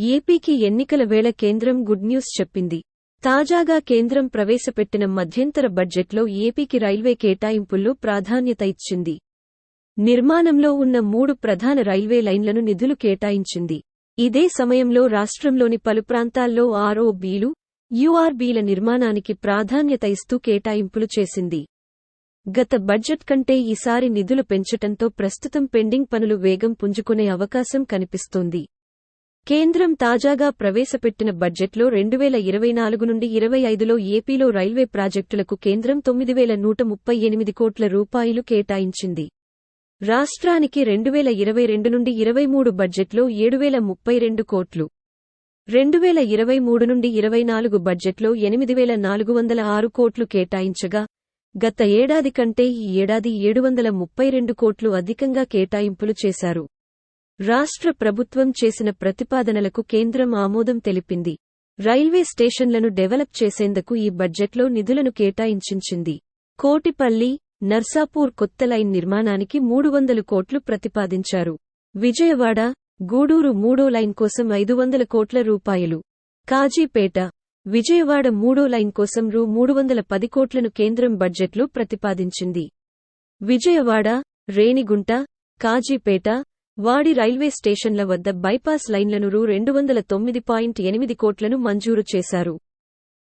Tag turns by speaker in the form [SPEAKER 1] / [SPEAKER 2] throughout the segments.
[SPEAKER 1] ఏపీకి ఎన్నికల వేళ కేంద్రం గుడ్ న్యూస్ చెప్పింది. తాజాగా కేంద్రం ప్రవేశపెట్టిన మధ్యంతర బడ్జెట్లో ఏపీకి రైల్వే కేటాయింపుల్లో ప్రాధాన్యత ఇచ్చింది. నిర్మాణంలో ఉన్న మూడు ప్రధాన రైల్వే లైన్లను నిధులు కేటాయించింది. ఇదే సమయంలో రాష్ట్రంలోని పలు ప్రాంతాల్లో ఆర్ఓబీలు యూఆర్బీల నిర్మాణానికి ప్రాధాన్యత ఇస్తూ కేటాయింపులు చేసింది. గత బడ్జెట్ కంటే ఈసారి నిధులు పెంచటంతో ప్రస్తుతం పెండింగ్ పనులు వేగం పుంజుకునే అవకాశం కనిపిస్తోంది. కేంద్రం తాజాగా ప్రవేశపెట్టిన బడ్జెట్లో రెండువేల ఇరవై నాలుగు నుండి ఇరవై ఐదులో ఏపీలో రైల్వే ప్రాజెక్టులకు కేంద్రం తొమ్మిది వేల నూట ముప్పై ఎనిమిది కోట్ల రూపాయలు కేటాయించింది. రాష్ట్రానికి రెండువేల ఇరవై రెండు నుండి ఇరవై మూడు బడ్జెట్లో ఏడువేల ముప్పై రెండు కోట్లు. రెండువేల ఇరవై మూడు నుండి ఇరవై నాలుగు బడ్జెట్లో ఎనిమిది వేల నాలుగు వందల ఆరు కోట్లు కేటాయించగా గత ఏడాది కంటే ఈ ఏడాది ఏడు వందల ముప్పై రెండు కోట్లు అధికంగా కేటాయింపులు చేశారు. రాష్ట్ర ప్రభుత్వం చేసిన ప్రతిపాదనలకు కేంద్రం ఆమోదం తెలిపింది. రైల్వే స్టేషన్లను డెవలప్ చేసేందుకు ఈ బడ్జెట్లో నిధులను కేటాయించింది కోటిపల్లి నర్సాపూర్ కొత్త లైన్ నిర్మాణానికి మూడు వందలు కోట్లు ప్రతిపాదించారు. విజయవాడ గూడూరు మూడో లైన్ కోసం ఐదు వందల కోట్ల రూపాయలు. కాజీపేట విజయవాడ మూడో లైన్ కోసం రూ. మూడు వందల పది కోట్లను కేంద్రం బడ్జెట్లో ప్రతిపాదించింది. విజయవాడ రేణిగుంట కాజీపేట వాడి రైల్వే స్టేషన్ల వద్ద బైపాస్ లైన్లను రూ. రెండు వందల తొమ్మిది పాయింట్ ఎనిమిది కోట్లను మంజూరు చేశారు.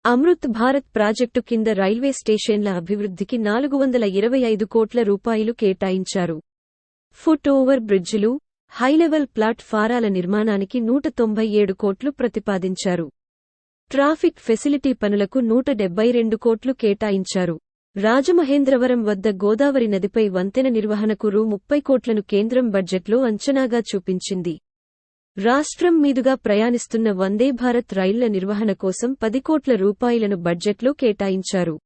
[SPEAKER 1] అమృత్ భారత్ ప్రాజెక్టు కింద రైల్వే స్టేషన్ల అభివృద్ధికి నాలుగు వందల ఇరవై ఐదు కోట్ల రూపాయలు కేటాయించారు. ఫుట్ ఓవర్ బ్రిడ్జిలు హైలెవెల్ ప్లాట్ఫారాల నిర్మాణానికి నూట తొంభై ఏడు కోట్లు ప్రతిపాదించారు. ట్రాఫిక్ ఫెసిలిటీ పనులకు నూట డెబ్బై రెండు కోట్లు కేటాయించారు. రాజమహేంద్రవరం వద్ద గోదావరి నదిపై వంతెన నిర్వహణకు రూ. ముప్పై కోట్లను కేంద్రం బడ్జెట్లో అంచనాగా చూపించింది. రాష్ట్రం మీదుగా ప్రయాణిస్తున్న వందే భారత్ రైళ్ళ నిర్వహణ కోసం పది కోట్ల రూపాయలను బడ్జెట్లో కేటాయించారు.